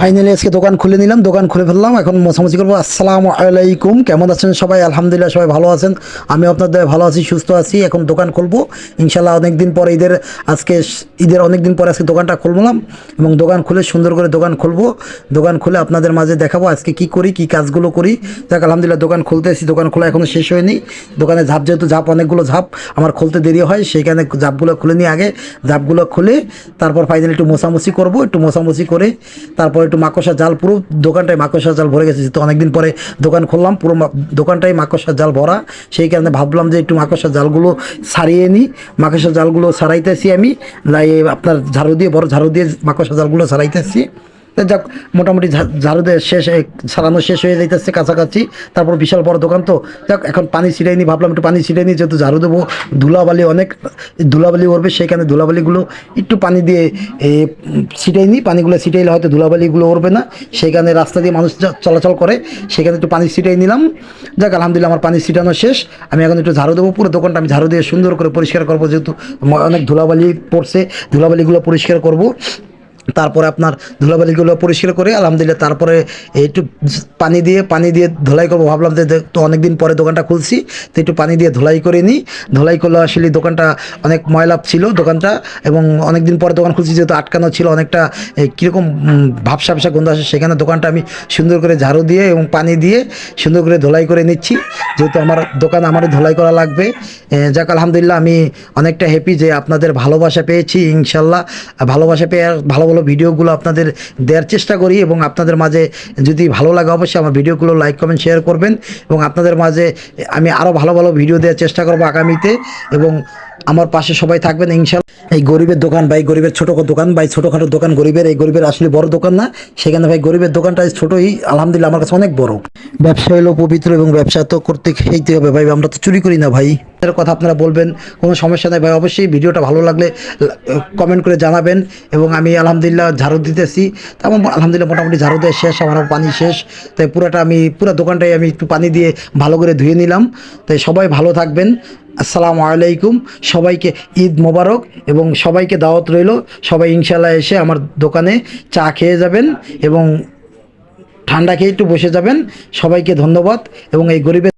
Finally আজকে দোকান খুলে নিলাম, দোকান খুলে ফেললাম। এখন মোছামুছি করব। আসসালামু আলাইকুম। কেমন আছেন সবাই? আলহামদুলিল্লাহ, সবাই ভালো আছেন। আমি আপনাদের ভালো আছি, সুস্থ আছি। এখন দোকান খুলবো। ইনশাল্লাহ অনেক দিন পরে ঈদের আজকে, ঈদের অনেক দিন পরে আজকে দোকানটা খুললাম এবং দোকান খুলে সুন্দর করে দোকান খুলবো। দোকান খুলে আপনাদের মাঝে দেখাবো আজকে কি করি, কি কাজগুলো করি। দেখ আলহামদুলিল্লাহ, দোকান খুলতেছি দোকান খোলা এখনও শেষ হয়নি। দোকানে ঝাপ, যেহেতু ঝাপ, অনেকগুলো ঝাপ। আমার খুলতে দেরি হয়, সেইখানে ঝাপগুলো খুলে নিয়ে আগে। ঝাপগুলো খুলে তারপর ফাইনালি একটু মোছামুছি করব। একটু মোছামুছি করে তারপর একটু মাকসা জাল, পুরো দোকানটায় মাকসা জাল ভরে গেছে। তো অনেকদিন পরে দোকান খুললাম, পুরো দোকানটাই মাকড়সা জাল ভরা। সেই কারণে ভাবলাম যে একটু মাকসা জালগুলো সারিয়ে নিই মাকসা জালগুলো সারাইতেছি আমি। আপনার ঝাড়ু দিয়ে, বড় ঝাড়ু দিয়ে মাকড়সা জালগুলো সারাইতেছি। যাক, মোটামুটি ঝাড়ু দিয়ে শেষ সারানো শেষ হয়ে যাইতেছে কাছাকাছি। তারপর বিশাল বড় দোকান তো। যাক, এখন পানি ছিটাই নি, ভাবলাম একটু পানি ছিটাই নি, যেহেতু ঝাড়ু দেবো। ধুলাবালি অনেক, ধুলাবালি উঠবে সেইখানে ধুলাবালিগুলো একটু পানি দিয়ে ছিটাই নি, পানিগুলো ছিটাইলে হয়তো ধুলাবালিগুলো উঠবে না। সেইখানে রাস্তা দিয়ে মানুষ চলাচল করে সেখানে একটু পানি ছিটাই নিলাম। যাক, আলহামদুলিল্লাহ আমার পানি ছিটানো শেষ। আমি এখন একটু ঝাড়ু দেবো, পুরো দোকানটা আমি ঝাড়ু দিয়ে সুন্দর করে পরিষ্কার করব, যেহেতু অনেক ধুলাবালি পড়ছে, ধুলাবালিগুলো পরিষ্কার করব। তারপরে আপনার ধুলাবালিগুলো পরিষ্কার করে, আলহামদুলিল্লাহ, তারপরে একটু পানি দিয়ে পানি দিয়ে ধুলাই করব। ভাবলাম যে তো অনেকদিন পরে দোকানটা খুলছি, তো একটু পানি দিয়ে ধুলাই করে নিই। ধুলাই করলে আসলে দোকানটা অনেক ময়লা ছিল দোকানটা, এবং অনেকদিন পরে দোকান খুলছি যেহেতু আটকানো ছিল, অনেকটা কীরকম ভাবসা ভাবসা গন্ধ আসে, সেখানে দোকানটা আমি সুন্দর করে ঝাড়ু দিয়ে এবং পানি দিয়ে সুন্দর করে ধুলাই করে নিচ্ছি। যেহেতু আমার দোকান আমারই ধুলাই করা লাগবে। যাক, আলহামদুলিল্লাহ, আমি অনেকটা হ্যাপি যে আপনাদের ভালোবাসা পেয়েছি, ইনশাল্লাহ, ভালোবাসা পেয়ে ভালো ভালো ভিডিওগুলো আপনাদের দেওয়ার চেষ্টা করি এবং আপনাদের মাঝে যদি ভালো লাগে অবশ্যই আমার ভিডিওগুলো লাইক, কমেন্ট, শেয়ার করবেন এবং আপনাদের মাঝে আমি আরও ভালো ভালো ভিডিও দেওয়ার চেষ্টা করব আগামীতে এবং আমার পাশে সবাই থাকবেন ইনশাল এই গরিবের দোকান ভাই, গরিবের ছোটো দোকান, ভাই ছোটোখাটো দোকান, গরিবের, এই গরিবের আসলে বড় দোকান না। সেখানে ভাই গরিবের দোকানটা ছোটোই, আলহামদুলিল্লাহ আমার কাছে অনেক বড়। ব্যবসা হলো পবিত্র এবং ব্যবসা তো করতে খেতে হবে ভাই, আমরা তো চুরি করি না ভাই। কথা আপনারা বলবেন, কোনো সমস্যা নেই। ভাই, অবশ্যই ভিডিওটা ভালো লাগলে কমেন্ট করে জানাবেন এবং আমি আলহামদুলিল্লাহ ঝাড়ু দিতেছি। তো আমার আলহামদুলিল্লাহ মোটামুটি ঝাড়ু দেওয়া শেষ, আমার পানি শেষ। তাই পুরোটা আমি, পুরো দোকানটাই আমি একটু পানি দিয়ে ভালো করে ধুয়ে নিলাম। তাই সবাই ভালো থাকবেন। আসসালামু আলাইকুম। সবাইকে ঈদ মোবারক এবং সবাইকে দাওয়াত রইল। সবাই ইনশাল্লাহ এসে আমার দোকানে চা খেয়ে যাবেন এবং ঠান্ডা খেয়ে একটু বসে যাবেন। সবাইকে ধন্যবাদ এবং এই গরিবের